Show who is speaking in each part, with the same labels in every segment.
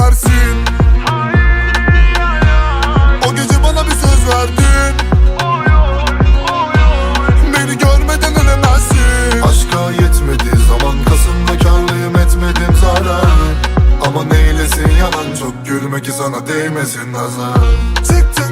Speaker 1: versin. O gece bana bir söz verdin. Beni görmeden ölemezsin. Aşka yetmedi zaman Kasım'da karlıyım etmedim zararı Ama neylesin yalan çok gülme ki sana
Speaker 2: değmesin nazar. Çıktın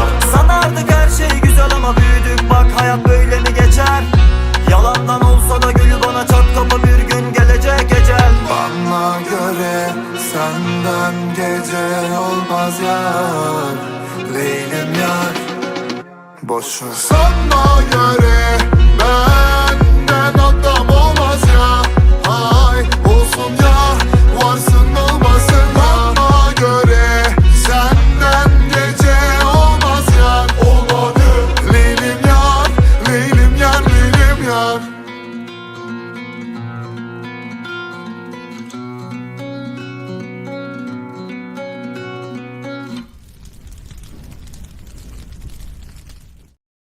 Speaker 1: gece olmaz yar Leylim yar. Boş ver Sana göre